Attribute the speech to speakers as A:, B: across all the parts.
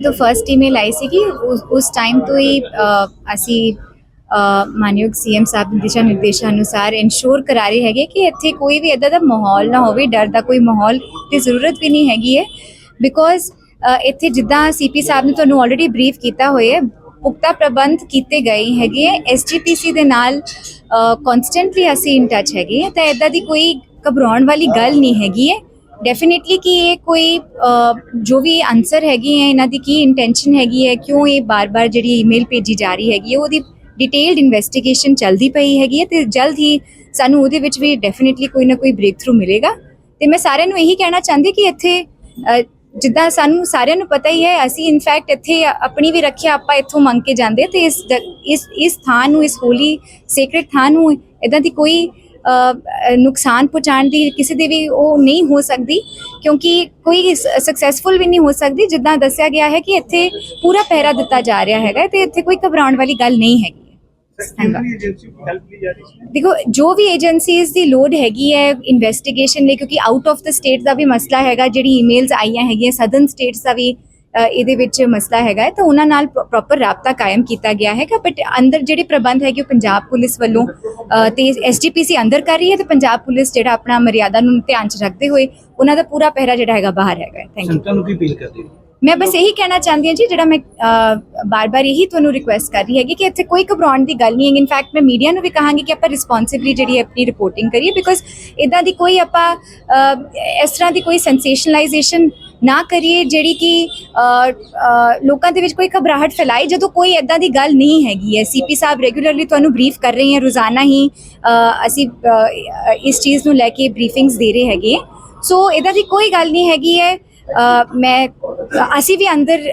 A: ਜੋ first email ਆਈ ਸੀਗੀ ਉਸ ਉਸ ਟਾਈਮ ਤੋਂ ਹੀ ਅਸੀਂ ਅ, ਮਾਨਯੋਗ ਸੀਐਮ ਸਾਹਿਬ ਦੇ ਦਿਸ਼ਾ ਨਿਰਦੇਸ਼ਾਂ ਅਨੁਸਾਰ ਇਨਸ਼ੋਰ ਕਰਾ ਰਹੇ ਹੈਗੇ ਕਿ ਇੱਥੇ ਕੋਈ ਵੀ ਇਦਾਂ ਦਾ ਮਾਹੌਲ ਨਾ ਹੋਵੇ ਡਰ ਦਾ ਕੋਈ ਮਾਹੌਲ ਦੀ ਜ਼ਰੂਰਤ ਵੀ ਨਹੀਂ ਹੈਗੀ ਹੈ। ਬਿਕੋਜ਼ ਇੱਥੇ ਜਿੱਦਾਂ ਸੀਪੀ ਸਾਹਿਬ ਨੇ ਤੁਹਾਨੂੰ ਆਲਰੇਡੀ ਬਰੀਫ ਕੀਤਾ ਹੋਇਆ ਪੁਖਤਾ ਪ੍ਰਬੰਧ ਕੀਤੇ ਗਏ ਹੈਗੇ ਹੈ ਐਸਜੀਪੀਸੀ ਦੇ ਨਾਲ ਕਨਸਟੈਂਟਲੀ ਅਸੀਂ ਇਨ ਟੱਚ ਹੈਗੇ ਹੈ ਤਾਂ ਇਦਾਂ ਦੀ ਕੋਈ ਘਬਰਾਉਣ ਵਾਲੀ ਗੱਲ ਨਹੀਂ ਹੈਗੀ ਹੈ। ਡੈਫੀਨਿਟਲੀ ਕਿ ਇਹ ਕੋਈ ਜੋ ਵੀ ਆਨਸਰ ਹੈਗੀ ਹੈ ਇਹਨਾਂ ਦੀ ਕੀ ਇੰਟੈਂਸ਼ਨ ਹੈਗੀ ਹੈ ਕਿਉਂ ਇਹ ਬਾਰ-ਬਾਰ ਜਿਹੜੀ ਈਮੇਲ ਭੇਜੀ ਜਾ ਰਹੀ ਹੈਗੀ ਹੈ ਉਹਦੀ ਡਿਟੇਲਡ ਇਨਵੈਸਟੀਗੇਸ਼ਨ ਚੱਲਦੀ ਪਈ ਹੈਗੀ ਹੈ ਤੇ ਜਲਦ ਹੀ ਸਾਨੂੰ ਉਹਦੇ ਵਿੱਚ ਵੀ ਡੈਫੀਨਿਟਲੀ ਕੋਈ ਨਾ ਕੋਈ ਬ੍ਰੇਕ ਥਰੂ ਮਿਲੇਗਾ ਤੇ ਮੈਂ ਸਾਰਿਆਂ ਨੂੰ ਇਹੀ ਕਹਿਣਾ ਚਾਹੁੰਦੀ ਕਿ ਇੱਥੇ ਜਿੱਦਾਂ ਸਾਨੂੰ ਸਾਰਿਆਂ ਨੂੰ ਪਤਾ ਹੀ ਹੈ ਅਸੀਂ ਇਨਫੈਕਟ ਇੱਥੇ ਆਪਣੀ ਵੀ ਰੱਖਿਆ ਆਪਾਂ ਇੱਥੋਂ ਮੰਗ ਕੇ ਜਾਂਦੇ ਤੇ ਇਸ ਜ- ਇਸ ਇਸ ਥਾਂ ਨੂੰ ਇਸ ਹੋਲੀ ਸੇਕ੍ਰੇਟ ਥਾਂ ਨੂੰ ਇਦਾਂ ਦੀ ਕੋਈ ਨੁਕਸਾਨ ਪਹੁੰਚਾਉਣ ਦੀ ਕਿਸੇ ਦੀ ਵੀ ਉਹ ਨਹੀਂ ਹੋ ਸਕਦੀ ਕਿਉਂਕਿ ਕੋਈ ਸਕਸੈਸਫੁਲ ਵੀ ਨਹੀਂ ਹੋ ਸਕਦੀ ਜਿੱਦਾਂ ਦੱਸਿਆ ਗਿਆ ਹੈ ਕਿ ਇੱਥੇ ਪੂਰਾ ਪਹਿਰਾ ਦਿੱਤਾ ਜਾ ਰਿਹਾ ਹੈਗਾ ਤੇ ਇੱਥੇ ਕੋਈ ਘਬਰਾਉਣ ਵਾਲੀ ਗੱਲ ਨਹੀਂ ਹੈਗੀ। ਦੇਖੋ ਜੋ ਵੀ ਏਜੰਸੀਜ਼ ਦੀ ਲੋਡ ਹੈਗੀ ਹੈ ਇਨਵੈਸਟੀਗੇਸ਼ਨ ਲਈ ਕਿਉਂਕਿ ਆਊਟ ਆਫ ਦਾ ਸਟੇਟ ਦਾ ਵੀ ਮਸਲਾ ਹੈਗਾ ਜਿਹੜੀ ਈਮੇਲਸ ਆਈਆਂ ਹੈਗੀਆਂ ਸਦਰਨ ਸਟੇਟਸ ਦਾ ਵੀ ਇਹਦੇ ਵਿੱਚ ਮਸਲਾ ਹੈਗਾ ਤਾਂ ਉਹਨਾਂ ਨਾਲ ਪ੍ਰੋਪਰ ਰਾਬਤਾ ਕਾਇਮ ਕੀਤਾ ਗਿਆ ਹੈਗਾ ਬਟ ਅੰਦਰ ਜਿਹੜੇ ਪ੍ਰਬੰਧ ਹੈਗੇ ਉਹ ਪੰਜਾਬ ਪੁਲਿਸ ਵੱਲੋਂ ਤੇ ਐਸਜੀਪੀਸੀ ਅੰਦਰ ਕਰ ਰਹੀ ਹੈ ਤੇ ਪੰਜਾਬ ਪੁਲਿਸ ਜਿਹੜਾ ਆਪਣਾ ਮਰਿਆਦਾ ਨੂੰ ਧਿਆਨ ਚ ਰੱਖਦੇ ਹੋਏ ਉਹਨਾਂ ਦਾ ਪੂਰਾ ਪਹਿਰਾ ਜਿਹੜਾ ਹੈਗਾ ਬਾਹਰ ਹੈਗਾ ਥੈਂਕ ਯੂ
B: ਸੰਗਤਾਂ ਨੂੰ ਕੀ ਅਪੀਲ ਕਰਦੇ ਹੋ?
A: ਮੈਂ ਬਸ ਇਹੀ ਕਹਿਣਾ ਚਾਹੁੰਦੀ ਹਾਂ ਜੀ ਜਿਹੜਾ ਮੈਂ ਬਾਰ-ਬਾਰ ਇਹੀ ਤੁਹਾਨੂੰ ਰਿਕੁਐਸਟ ਕਰ ਰਹੀ ਹੈਗੀ ਕਿ ਇੱਥੇ ਕੋਈ ਘਬਰਾਉਣ ਦੀ ਗੱਲ ਨਹੀਂ ਹੈ ਇਨਫੈਕਟ ਮੈਂ ਮੀਡੀਆ ਨੂੰ ਵੀ ਕਹਾਂਗੀ ਕਿ ਆਪਾਂ ਰਿਸਪੌਂਸਿਬਲੀ ਜਿਹੜੀ ਆਪਣੀ ਰਿਪੋਰਟਿੰਗ ਕਰੀਏ ਬਿਕੋਜ਼ ਇਦਾਂ ਦੀ ਕੋਈ ਆਪਾਂ ਇਸ ਤਰ੍ਹਾਂ ਦੀ ਕੋਈ ਸੈਂਸੇਸ਼ਨਲਾਈਜੇਸ਼ਨ ਨਾ ਕਰੀਏ ਜਿਹੜੀ ਕਿ ਲੋਕਾਂ ਦੇ ਵਿੱਚ ਕੋਈ ਘਬਰਾਹਟ ਫੈਲਾਈ, ਜਦੋਂ ਕੋਈ ਇਦਾਂ ਦੀ ਗੱਲ ਨਹੀਂ ਹੈਗੀ ਹੈ। ਸੀਪੀ ਸਾਹਿਬ ਰੈਗੂਲਰਲੀ ਤੁਹਾਨੂੰ ਬਰੀਫ ਕਰ ਰਹੇ ਹੈ, ਰੋਜ਼ਾਨਾ ਹੀ ਅਸੀਂ ਇਸ ਚੀਜ਼ ਨੂੰ ਲੈ ਕੇ ਬਰੀਫਿੰਗਸ ਦੇ ਰਹੇ ਹੈਗੇ। ਸੋ ਇਹਦਾ ਦੀ ਕੋਈ ਗੱਲ ਨਹੀਂ ਹੈਗੀ ਹੈ। ਮੈਂ, ਅਸੀਂ ਵੀ ਅੰਦਰ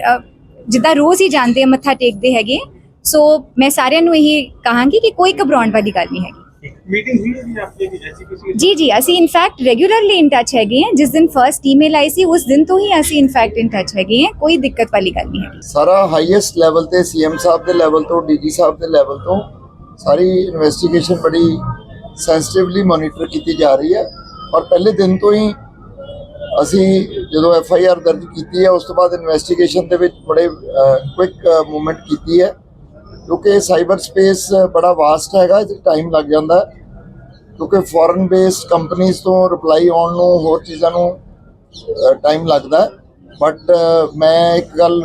A: ਜਿੱਦਾਂ ਰੋਜ਼ ਹੀ ਜਾਂਦੇ ਮੱਥਾ ਟੇਕਦੇ ਹੈਗੇ। ਸੋ ਮੈਂ ਸਾਰਿਆਂ ਨੂੰ ਇਹ ਕਹਾਂਗੀ ਕਿ ਕੋਈ ਘਬਰਾਉਣ ਵਾਲੀ ਗੱਲ ਨਹੀਂ ਹੈਗੀ।
B: मीटिंग हुई है जी आपकी एजेंसी
A: ਜੀ ਜੀ ਅਸੀਂ ਇਨਫੈਕਟ ਰੈਗੂਲਰਲੀ ਇਨ ਟੱਚ ਹੈਗੇ ਹਾਂ ਜਿਸ ਦਿਨ ਫਰਸਟ ਈਮੇਲ ਆਈ ਸੀ ਉਸ ਦਿਨ ਤੋਂ ਹੀ ਅਸੀਂ ਇਨਫੈਕਟ ਇਨ ਟੱਚ ਹੈਗੇ ਹਾਂ ਕੋਈ ਦਿੱਕਤ ਵਾਲੀ ਗੱਲ ਨਹੀਂ ਹੈਗੀ
C: ਸਾਰਾ ਹਾਈਐਸਟ ਲੈਵਲ ਤੇ ਸੀਐਮ ਸਾਹਿਬ ਦੇ ਲੈਵਲ ਤੋਂ ਡੀਜੀ ਸਾਹਿਬ ਦੇ ਲੈਵਲ ਤੋਂ ਸਾਰੀ ਇਨਵੈਸਟੀਗੇਸ਼ਨ ਬੜੀ ਸੈਂਸਿਟਿਵਲੀ ਮੋਨੀਟਰ ਕੀਤੀ ਜਾ ਰਹੀ ਹੈ ਔਰ ਪਹਿਲੇ ਦਿਨ ਤੋਂ ਹੀ ਅਸੀਂ ਜਦੋਂ ਐਫ ਆਈ ਆਰ ਦਰਜ ਕੀਤੀ ਹੈ ਉਸ ਤੋਂ ਬਾਅਦ ਇਨਵੈਸਟੀਗੇਸ਼ਨ ਦੇ ਵਿੱਚ ਬੜੇ ਕੁਇਕ ਮੂਵਮੈਂਟ ਕੀਤੀ ਹੈ ਕਿਉਂਕਿ ਸਾਈਬਰ ਸਪੇਸ ਬੜਾ ਵਾਸਟ ਹੈਗਾ ਇਹ ਟਾਈਮ ਲੱਗ ਜਾਂਦਾ ਹੈ। ਕਿਉਂਕਿ ਫੋਰਨ ਬੇਸਡ ਕੰਪਨੀਆਂ ਤੋਂ ਰਿਪਲਾਈ ਆਉਣ ਨੂੰ ਹੋਰ ਚੀਜ਼ਾਂ ਨੂੰ ਟਾਈਮ ਲੱਗਦਾ ਬਟ ਮੈਂ ਇੱਕ ਗੱਲ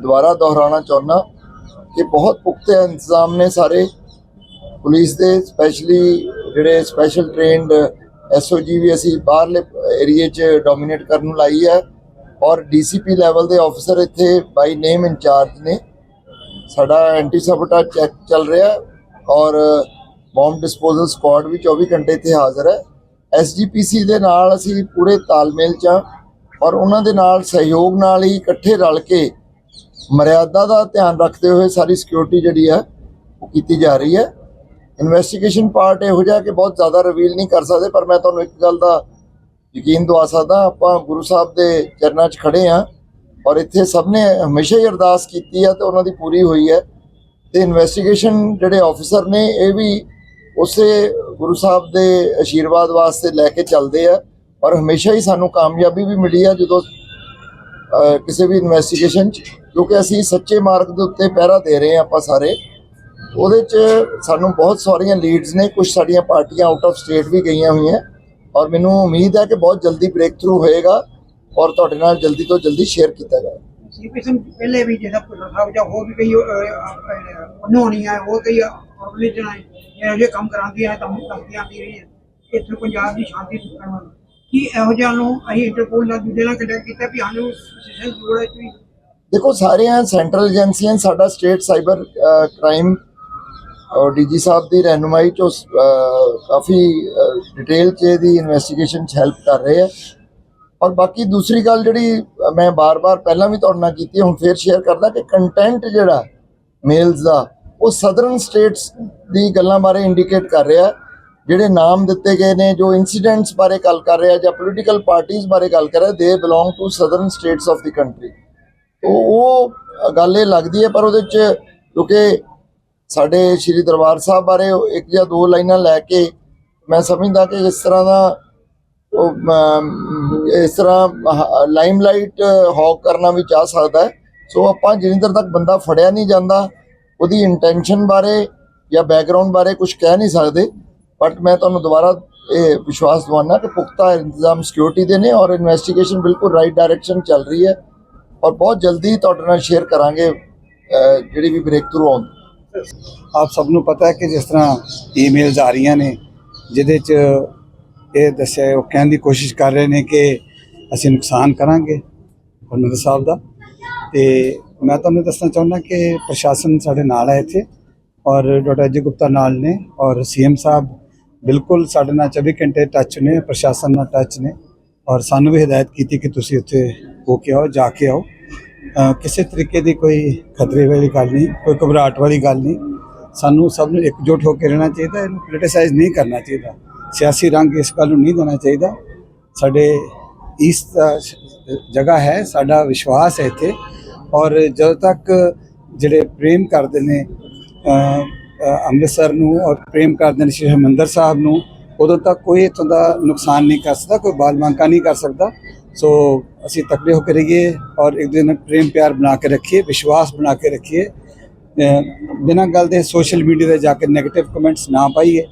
C: ਦੁਬਾਰਾ ਦੁਹਰਾਉਣਾ ਚਾਹੁੰਦਾ ਕਿ ਬਹੁਤ ਪੁਖਤਾ ਇੰਤਜ਼ਾਮ ਨੇ ਸਾਰੇ। ਪੁਲਿਸ ਦੇ ਸਪੈਸ਼ਲੀ ਜਿਹੜੇ ਸਪੈਸ਼ਲ ਟ੍ਰੇਨਡ ਐਸਓਜੀ ਵੀ ਅਸੀਂ ਬਾਹਰਲੇ ਏਰੀਏ 'ਚ ਡੋਮੀਨੇਟ ਕਰਨ ਨੂੰ ਲਾਈ ਹੈ। ਔਰ ਡੀਸੀਪੀ ਲੈਵਲ ਦੇ ਆਫੀਸਰ ਇੱਥੇ ਬਾਈ ਨੇਮ ਇੰਚਾਰਜ ਨੇ। ਸਾਡਾ ਐਂਟੀ ਸਬਟਾ ਚੈੱਕ ਚੱਲ ਰਿਹਾ ਔਰ ਬੰਬ ਡਿਸਪੋਜ਼ਲ ਸਕੁਆਡ ਵੀ 24 ਘੰਟੇ ਇੱਥੇ ਹਾਜ਼ਰ ਹੈ। ਐਸਜੀਪੀਸੀ ਦੇ ਨਾਲ ਅਸੀਂ ਪੂਰੇ ਤਾਲਮੇਲ 'ਚ ਹਾਂ ਔਰ ਉਹਨਾਂ ਦੇ ਨਾਲ ਸਹਿਯੋਗ ਨਾਲ ਹੀ ਇਕੱਠੇ ਰਲ ਕੇ ਮਰਿਆਦਾ ਦਾ ਧਿਆਨ ਰੱਖਦੇ ਹੋਏ ਸਾਰੀ ਸਿਕਿਉਰਿਟੀ ਜਿਹੜੀ ਹੈ ਉਹ ਕੀਤੀ ਜਾ ਰਹੀ ਹੈ। ਇਨਵੈਸਟੀਗੇਸ਼ਨ ਪਾਰਟ ਇਹੋ ਜਿਹਾ ਕਿ ਬਹੁਤ ਜ਼ਿਆਦਾ ਰਿਵੀਲ ਨਹੀਂ ਕਰ ਸਕਦੇ, ਪਰ ਮੈਂ ਤੁਹਾਨੂੰ ਇੱਕ ਗੱਲ ਦਾ ਯਕੀਨ ਦਵਾ ਸਕਦਾ, ਆਪਾਂ ਗੁਰੂ ਸਾਹਿਬ ਦੇ ਚਰਨਾਂ 'ਚ ਖੜੇ ਹਾਂ। ਔਰ ਇੱਥੇ ਸਭ ਨੇ ਹਮੇਸ਼ਾ ਹੀ ਅਰਦਾਸ ਕੀਤੀ ਹੈ ਤੇ ਉਹਨਾਂ ਦੀ ਪੂਰੀ ਹੋਈ ਹੈ। ਤੇ ਇਨਵੈਸਟੀਗੇਸ਼ਨ ਜਿਹੜੇ ਆਫੀਸਰ ਨੇ, ਇਹ ਵੀ ਉਸੇ ਗੁਰੂ ਸਾਹਿਬ ਦੇ ਆਸ਼ੀਰਵਾਦ ਵਾਸਤੇ ਲੈ ਕੇ ਚੱਲਦੇ ਆ। ਔਰ ਹਮੇਸ਼ਾ ਹੀ ਸਾਨੂੰ ਕਾਮਯਾਬੀ ਵੀ ਮਿਲੀ ਹੈ ਜਦੋਂ ਕਿਸੇ ਵੀ ਇਨਵੈਸਟੀਗੇਸ਼ਨ 'ਚ, ਕਿਉਂਕਿ ਅਸੀਂ ਸੱਚੇ ਮਾਰਗ ਦੇ ਉੱਤੇ ਪਹਿਰਾ ਦੇ ਰਹੇ ਹਾਂ ਆਪਾਂ ਸਾਰੇ। ਉਹਦੇ 'ਚ ਸਾਨੂੰ ਬਹੁਤ ਸਾਰੀਆਂ ਲੀਡਸ ਨੇ ਕੁਝ ਸਾਡੀਆਂ ਪਾਰਟੀਆਂ ਆਊਟ ਆਫ ਸਟੇਟ ਵੀ ਗਈਆਂ ਹੋਈਆਂ। ਔਰ ਮੈਨੂੰ ਉਮੀਦ ਹੈ ਕਿ ਬਹੁਤ ਜਲਦੀ ਬ੍ਰੇਕ ਥਰੂ ਹੋਏਗਾ। ਔਰ ਤੁਹਾਡੇ ਨਾਲ ਜਲਦੀ ਤੋਂ ਜਲਦੀ ਸ਼ੇਅਰ ਕੀਤਾ ਜਾਏਗਾ
D: ਸੀਪੀਐਮ ਪਹਿਲੇ ਵੀ ਜਿਹੜਾ ਪੁੱਤਰ ਸਾਹਿਬ ਜਾਂ ਹੋਰ ਵੀ ਕਈ ਨੋਣੀਆਂ ਹੋਰ ਕਈ ਆਰਗੇਨਾਈਜੇਸ਼ਨ ਇਹੋ ਜਿਹੇ ਕੰਮ ਕਰਾਉਂਦੀਆਂ ਤਾਂ ਧਮਕੀਆਂ ਆਉਂਦੀ ਰਹੀ ਹੈ ਇੱਥੇ ਪੰਜਾਬ ਦੀ ਸ਼ਾਂਤੀ ਸੁਖਣ ਵੱਲ। ਕੀ ਇਹੋ ਜਿਹਾ ਨੂੰ ਅਸੀਂ ਇੰਟਰਪੋਲ ਨਾਲ ਦੂਜੇ ਨਾਲ ਕੰਟੈਕਟ ਕੀਤਾ ਵੀ ਸਾਨੂੰ ਸੈਸ਼ਨ ਜੋੜਾ ਚ ਵੀ
C: ਦੇਖੋ ਸਾਰੀਆਂ ਸੈਂਟਰਲ ਏਜੰਸੀਆਂ ਸਾਡਾ ਸਟੇਟ ਸਾਈਬਰ ਕ੍ਰਾਈਮ ਔਰ ਡੀਜੀ ਸਾਹਿਬ ਦੀ ਰਹਿਨੁਮਾਈ ਚ ਕਾਫੀ ਡਿਟੇਲ ਚ ਇਹਦੀ ਇਨਵੈਸਟੀਗੇਸ਼ਨ ਚ ਹੈਲਪ ਕਰ ਰਹੇ ਆ ਔਰ ਬਾਕੀ ਦੂਸਰੀ ਗੱਲ ਜਿਹੜੀ ਮੈਂ ਬਾਰ-ਬਾਰ ਪਹਿਲਾਂ ਵੀ ਤੁਹਾਡੇ ਨਾਲ ਕੀਤੀ, ਹੁਣ ਫੇਰ ਸ਼ੇਅਰ ਕਰਦਾ ਕਿ ਕੰਟੈਂਟ ਜਿਹੜਾ ਮੇਲਸ ਦਾ, ਉਹ ਸਦਰਨ ਸਟੇਟਸ ਦੀ ਗੱਲਾਂ ਬਾਰੇ ਇੰਡੀਕੇਟ ਕਰ ਰਿਹਾ ਜਿਹੜੇ ਨਾਮ ਦਿੱਤੇ ਗਏ ਨੇ, ਜੋ ਇਨਸੀਡੈਂਟਸ ਬਾਰੇ ਗੱਲ ਕਰ ਰਿਹਾ ਜਾਂ ਪੋਲੀਟੀਕਲ ਪਾਰਟੀਆਂ ਬਾਰੇ ਗੱਲ ਕਰ ਰਿਹਾ they belong to southern states of the country ਉਹ ਗੱਲ ਇਹ ਲੱਗਦੀ ਹੈ, ਪਰ ਉਹਦੇ ਚ ਕਿਉਂਕਿ ਸਾਡੇ ਸ਼੍ਰੀ ਦਰਬਾਰ ਸਾਹਿਬ ਬਾਰੇ ਇੱਕ ਜਾਂ ਦੋ ਲਾਈਨਾਂ ਲੈ ਕੇ ਮੈਂ ਸਮਝਦਾ ਕਿ ਇਸ ਤਰ੍ਹਾਂ ਦਾ ਉਹ ਇਸ ਤਰ੍ਹਾਂ ਲਾਈਮਲਾਈਟ ਹੌਕ ਕਰਨਾ ਵੀ ਚਾਹ ਸਕਦਾ ਹੈ। ਸੋ ਆਪਾਂ ਜਿੰਨੀ ਦੇਰ ਤੱਕ ਬੰਦਾ ਫੜਿਆ ਨਹੀਂ ਜਾਂਦਾ। ਉਹਦੀ ਇੰਟੈਂਸ਼ਨ ਬਾਰੇ ਜਾਂ ਬੈਕਗ੍ਰਾਉਂਡ ਬਾਰੇ ਕੁਝ ਕਹਿ ਨਹੀਂ ਸਕਦੇ। ਬਟ ਮੈਂ ਤੁਹਾਨੂੰ ਦੁਬਾਰਾ ਇਹ ਵਿਸ਼ਵਾਸ ਦਿਵਾਉਣਾ ਕਿ ਪੁਖਤਾ ਇੰਤਜ਼ਾਮ ਸਿਕਿਉਰਿਟੀ ਦੇ ਨੇ ਔਰ ਇਨਵੈਸਟੀਗੇਸ਼ਨ ਬਿਲਕੁਲ ਰਾਈਟ ਡਾਇਰੈਕਸ਼ਨ ਚੱਲ ਰਹੀ ਹੈ। ਔਰ ਬਹੁਤ ਜਲਦੀ ਤੁਹਾਡੇ ਨਾਲ ਸ਼ੇਅਰ ਕਰਾਂਗੇ ਜਿਹੜੀ ਵੀ ਬ੍ਰੇਕ ਥਰੂ ਆਉਂਦੀ
E: ਆਪ ਸਭ ਨੂੰ ਪਤਾ ਹੈ ਕਿ ਜਿਸ ਤਰ੍ਹਾਂ ਈਮੇਲਸ ਆ ਰਹੀਆਂ ਨੇ, ਜਿਹਦੇ 'ਚ ਇਹ ਦੱਸਿਆ, ਉਹ ਕਹਿਣ ਦੀ ਕੋਸ਼ਿਸ਼ ਕਰ ਰਹੇ ਨੇ ਕਿ ਅਸੀਂ ਨੁਕਸਾਨ ਕਰਾਂਗੇ ਹਰਮੰਦਰ ਸਾਹਿਬ ਦਾ। ਤੇ ਮੈਂ ਤੁਹਾਨੂੰ ਦੱਸਣਾ ਚਾਹੁੰਦਾ ਕਿ ਪ੍ਰਸ਼ਾਸਨ ਸਾਡੇ ਨਾਲ ਹੈ ਇੱਥੇ ਔਰ ਡਾਕਟਰ ਅਜੇ ਗੁਪਤਾ ਨਾਲ ਨੇ ਔਰ ਸੀਐਮ ਸਾਹਿਬ ਬਿਲਕੁਲ ਸਾਡੇ ਨਾਲ 24 ਘੰਟੇ ਟੱਚ ਨੇ, ਪ੍ਰਸ਼ਾਸਨ ਨਾਲ ਟੱਚ ਨੇ ਔਰ ਸਾਨੂੰ ਵੀ ਹਦਾਇਤ ਕੀਤੀ ਕਿ ਤੁਸੀਂ ਉੱਥੇ ਹੋ ਕੇ ਆਓ, ਜਾ ਕੇ ਆਓ। ਕਿਸੇ ਤਰੀਕੇ ਦੀ ਕੋਈ ਖਤਰੇ ਵਾਲੀ ਗੱਲ ਨਹੀਂ, ਕੋਈ ਘਬਰਾਹਟ ਵਾਲੀ ਗੱਲ ਨਹੀਂ। ਸਾਨੂੰ ਸਭ ਨੂੰ ਇਕਜੁੱਟ ਹੋ ਕੇ ਰਹਿਣਾ ਚਾਹੀਦਾ, ਇਹਨੂੰ ਪੋਲੀਟੀਸਾਈਜ਼ ਨਹੀਂ ਕਰਨਾ ਚਾਹੀਦਾ। ਸਿਆਸੀ ਰੰਗ ਇਸ ਗੱਲ ਨੂੰ ਨਹੀਂ ਦੇਣਾ ਚਾਹੀਦਾ। ਸਾਡੇ ਇਸ ਜਗ੍ਹਾ ਹੈ, ਸਾਡਾ ਵਿਸ਼ਵਾਸ ਹੈ ਇੱਥੇ। ਔਰ ਜਦੋਂ ਤੱਕ ਜਿਹੜੇ ਪ੍ਰੇਮ ਕਰਦੇ ਨੇ ਅੰਮ੍ਰਿਤਸਰ ਨੂੰ ਔਰ ਪ੍ਰੇਮ ਕਰਦੇ ਨੇ ਸ਼੍ਰੀ ਹਰਿਮੰਦਰ ਸਾਹਿਬ ਨੂੰ, ਉਦੋਂ ਤੱਕ ਕੋਈ ਇੱਥੋਂ ਦਾ ਨੁਕਸਾਨ ਨਹੀਂ ਕਰ ਸਕਦਾ, ਕੋਈ ਬਾਲ ਬਾਂਕਾ ਨਹੀਂ ਕਰ ਸਕਦਾ। ਸੋ ਅਸੀਂ ਤਕੜੇ ਹੋ ਕੇ ਰਹੀਏ ਔਰ ਇੱਕ ਦਿਨ ਪ੍ਰੇਮ ਪਿਆਰ ਬਣਾ ਕੇ ਰੱਖੀਏ, ਵਿਸ਼ਵਾਸ ਬਣਾ ਕੇ ਰੱਖੀਏ। ਬਿਨਾਂ ਗੱਲ ਦੇ ਸੋਸ਼ਲ ਮੀਡੀਆ ਤੇ ਜਾ ਕੇ 네ਗੇਟਿਵ ਕਮੈਂਟਸ ਨਾ ਪਾਈਏ।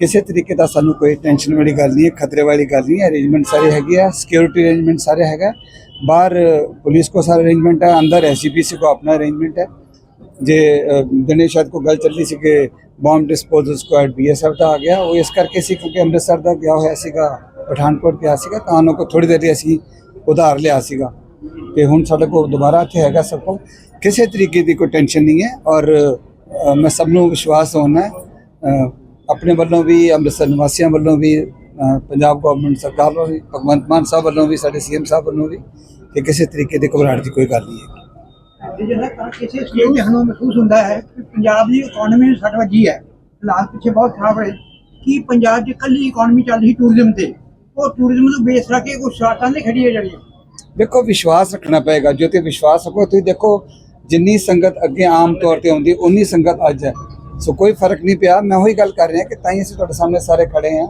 E: ਕਿਸੇ ਤਰੀਕੇ ਦਾ ਸਾਨੂੰ ਕੋਈ ਟੈਨਸ਼ਨ ਵਾਲੀ ਗੱਲ ਨਹੀਂ ਹੈ ਖਤਰੇ ਵਾਲੀ ਗੱਲ ਨਹੀਂ ਹੈ ਅਰੇਂਜਮੈਂਟ ਸਾਰੇ ਹੈਗੇ ਆ ਸਿਕਿਉਰਿਟੀ ਅਰੇਂਜਮੈਂਟ ਸਾਰੇ ਹੈਗਾ ਬਾਹਰ ਪੁਲਿਸ ਕੋ ਸਾਰਾ ਅਰੇਂਜਮੈਂਟ ਹੈ ਅੰਦਰ ਐਸਪੀਸੀ ਕੋ ਆਪਣਾ ਅਰੇਂਜਮੈਂਟ ਹੈ ਜੇ ਅ, ਦਿਨੇ ਸ਼ਾਇਦ ਕੋ ਗੱਲ ਚੱਲੀ ਸੀ ਕਿ ਬੰਬ ਡਿਸਪੋਜ਼ਲ ਸਕੁਐਡ ਬੀਐਸਐਫ ਦਾ ਆ ਗਿਆ ਉਹ ਇਸ ਕਰਕੇ ਸੀ ਕਿਉਂਕਿ ਅੰਮ੍ਰਿਤਸਰ ਦਾ ਗਿਆ ਹੋਇਆ ਸੀਗਾ ਪਠਾਨਕੋਟ ਗਿਆ ਸੀਗਾ ਤਾਂ ਉਹਨਾਂ ਕੋ ਥੋੜੀ ਦੇਰ ਲਈ ਅਸੀਂ ਉਧਾਰ ਲਿਆ ਸੀਗਾ ਤੇ ਹੁਣ ਸਾਡੇ ਕੋਲ ਦੁਬਾਰਾ ਇੱਥੇ ਹੈਗਾ ਸਭ ਕੋਲ ਕਿਸੇ ਤਰੀਕੇ ਦੀ ਕੋਈ ਟੈਨਸ਼ਨ ਨਹੀਂ ਹੈ ਔਰ ਅ, ਮੈਂ ਸਭ ਨੂੰ ਵਿਸ਼ਵਾਸ ਹੋਣਾ ਹੈ ਅ, ਆਪਣੇ ਵੱਲੋਂ ਵੀ ਅੰਮ੍ਰਿਤਸਰ ਨਿਵਾਸੀਆਂ ਵੱਲੋਂ ਵੀ ਪੰਜਾਬ ਗਵਰਨਮੈਂਟ ਸਰਕਾਰ ਵੱਲੋਂ ਵੀ ਭਗਵੰਤ ਮਾਨ ਸਾਹਿਬ ਵੱਲੋਂ ਵੀ ਸਾਡੇ ਸੀਐਮ ਸਾਹਿਬ ਵੱਲੋਂ ਵੀ ਕਿ ਕਿਸੇ ਤਰੀਕੇ ਦੀ ਘਬਰਾਹਟ ਦੀ ਕੋਈ ਗੱਲ ਨਹੀਂ ਹੈ
D: ਜਿਹੜਾ ਤਾਂ ਕਿਸੇ ਸਟੇਜ ਤੇ ਸਾਨੂੰ ਮਹਿਸੂਸ ਹੁੰਦਾ ਹੈ ਕਿ ਪੰਜਾਬ ਦੀ ਇਕਨੋਮੀ ਨੂੰ ਸੱਟ ਵੱਜੀ ਹੈ ਹਾਲਾਤ ਪਿੱਛੇ ਬਹੁਤ ਖਰਾਬ ਰਹੇ ਕਿ ਪੰਜਾਬ 'ਚ ਇਕੱਲੀ ਇਕਨੋਮੀ ਚੱਲ ਰਹੀ ਟੂਰਿਜ਼ਮ ਤੇ? ਉਹ ਟੂਰਿਜ਼ਮ ਨੂੰ ਬੇਸ ਰੱਖ ਕੇ ਕੁਝ ਸ਼ਰਾਰਤਾਂ ਦੇ ਖੜੀ ਹੈ ਜਿਹੜੀਆਂ
E: ਦੇਖੋ ਵਿਸ਼ਵਾਸ ਰੱਖਣਾ ਪਏਗਾ ਜੋ ਤੇ ਵਿਸ਼ਵਾਸ ਰੱਖੋ ਤੁਸੀਂ ਦੇਖੋ ਜਿੰਨੀ ਸੰਗਤ ਅੱਗੇ ਆਮ ਤੌਰ ਤੇ ਆਉਂਦੀ ਉਨੀ ਸੰਗਤ ਅੱਜ ਹੈ ਸੋ ਕੋਈ ਫ਼ਰਕ ਨਹੀਂ ਪਿਆ ਮੈਂ ਉਹੀ ਗੱਲ ਕਰ ਰਿਹਾ ਕਿ ਤਾਂ ਹੀ ਅਸੀਂ ਤੁਹਾਡੇ ਸਾਹਮਣੇ ਸਾਰੇ ਖੜੇ ਹਾਂ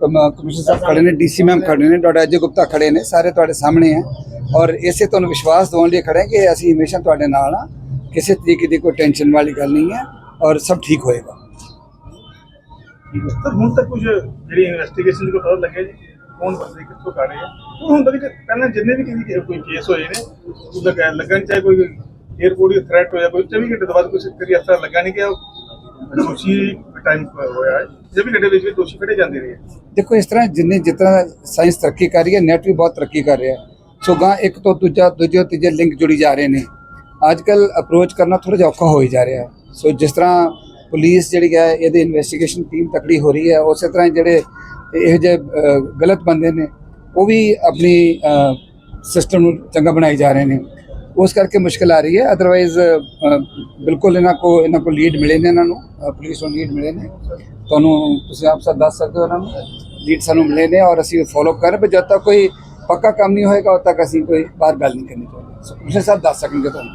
E: ਕਮ- ਕਮਿਸ਼ਨਰ ਸਾਹਿਬ ਖੜੇ ਨੇ ਡੀਸੀ ਮੈਮ ਖੜੇ ਨੇ ਡਾਕਟਰ ਅਜੇ ਗੁਪਤਾ ਖੜੇ ਨੇ ਸਾਰੇ ਤੁਹਾਡੇ ਸਾਹਮਣੇ ਹੈ ਔਰ ਇਸੇ ਤੁਹਾਨੂੰ ਵਿਸ਼ਵਾਸ ਦਿਵਾਉਣ ਲਈ ਖੜੇ ਹਾਂ ਕਿ ਅਸੀਂ ਹਮੇਸ਼ਾ ਤੁਹਾਡੇ ਨਾਲ ਆ ਕਿਸੇ ਤਰੀਕੇ ਦੀ ਕੋਈ ਟੈਨਸ਼ਨ ਵਾਲੀ ਗੱਲ ਨਹੀਂ ਹੈ ਔਰ ਸਭ ਠੀਕ ਹੋਏਗਾ
B: ਤਾਂ ਹੁਣ ਤੱਕ ਕੁਝ ਜਿਹੜੀ ਇਨਵੈਸਟੀਗੇਸ਼ਨ ਦੀ ਕੋਈ ਪਤਾ ਲੱਗਿਆ ਜੀ ਕੌਣ ਬੰਦੇ ਕਿੱਥੋਂ ਕਾੜੇ ਆ ਉਹ ਹੁਣ ਤੱਕ ਜੇ ਪਹਿਲਾਂ ਜਿੰਨੇ ਵੀ ਕਿਸੇ ਕੋਈ ਕੇਸ ਹੋਏ ਨੇ ਉਹਦਾ ਕਹਿ ਲੱਗਣ ਚਾਹੇ ਕੋਈ 에어ਪੋਰਟ ਦੀ ਥ੍ਰੈਟ ਹੋਇਆ ਕੋਈ 24 ਘੰਟੇ ਤੋਂ ਬਾਅਦ ਕੁਝ ਕਰੀ ਅਸਰ ਲੱਗਾ ਨਹੀਂ ਕਿ ਉਹ ਦੋਸ਼ੀ ਟਾਈਮ ਹੋਇਆ ਹੈ। 24 ਘੰਟੇ ਵਿੱਚ ਵੀ ਦੋਸ਼ੀ ਫੜੇ ਜਾਂਦੇ ਰਹੇ
E: ਦੇਖੋ, ਇਸ ਤਰ੍ਹਾਂ ਜਿੰਨੇ ਜਿਤਨਾ ਸਾਇੰਸ ਤਰੱਕੀ ਕਰ ਰਹੀ ਹੈ ਨੈਟ ਵੀ ਬਹੁਤ ਤਰੱਕੀ ਕਰ ਰਿਹਾ ਸੋ ਗਾਂ ਇੱਕ ਤੋਂ ਦੂਜਾ, ਦੂਜੇ ਤੋਂ ਤੀਜੇ ਲਿੰਕ ਜੁੜੀ ਜਾ ਰਹੇ ਨੇ। ਅੱਜ ਕੱਲ ਅਪਰੋਚ ਕਰਨਾ ਥੋੜਾ ਜਿਹਾ ਔਖਾ ਹੋਈ ਜਾ ਰਿਹਾ ਸੋ ਜਿਸ ਤਰ੍ਹਾਂ ਪੁਲਿਸ ਜਿਹੜੀ ਹੈ, ਇਹਦੀ ਇਨਵੈਸਟੀਗੇਸ਼ਨ ਟੀਮ ਤਕੜੀ ਹੋ ਰਹੀ ਹੈ, ਉਸੇ ਤਰ੍ਹਾਂ ਹੀ ਜਿਹੜੇ ਇਹੋ ਜਿਹੇ ਗਲਤ ਬੰਦੇ ਨੇ, ਉਹ ਵੀ ਆਪਣੀ ਸਿਸਟਮ ਨੂੰ ਚੰਗਾ ਬਣਾਈ ਜਾ ਰਹੇ ਨੇ। ਉਸ ਕਰਕੇ ਮੁਸ਼ਕਲ ਆ ਰਹੀ ਹੈ। ਅਦਰਵਾਈਜ਼ ਬਿਲਕੁਲ ਇਹਨਾਂ ਕੋ ਇਹਨਾਂ ਕੋ ਲੀਡ ਮਿਲੇ ਨੇ ਇਹਨਾਂ ਨੂੰ। ਪੁਲਿਸ ਨੂੰ ਲੀਡ ਮਿਲੇ ਨੇ। ਤੁਹਾਨੂੰ ਤੁਸੀਂ ਆਪ ਸਭ ਦੱਸ ਸਕਦੇ ਹੋ ਇਹਨਾਂ ਨੂੰ। ਲੀਡ ਸਾਨੂੰ ਮਿਲੇ ਨੇ ਔਰ ਅਸੀਂ ਫੋਲੋ ਕਰ ਰਹੇ ਪਰ ਜਦ ਤੱਕ ਕੋਈ ਪੱਕਾ ਕੰਮ ਨਹੀਂ ਹੋਏਗਾ, ਉਦ ਤੱਕ ਅਸੀਂ ਕੋਈ ਬਾਹਰ ਗੱਲ ਨਹੀਂ ਕਰਨੀ ਚਾਹੁੰਦੇ। ਸੋ ਕਮਿਸ਼ਨਰ ਸਾਹਿਬ ਦੱਸ ਸਕਣਗੇ ਤੁਹਾਨੂੰ।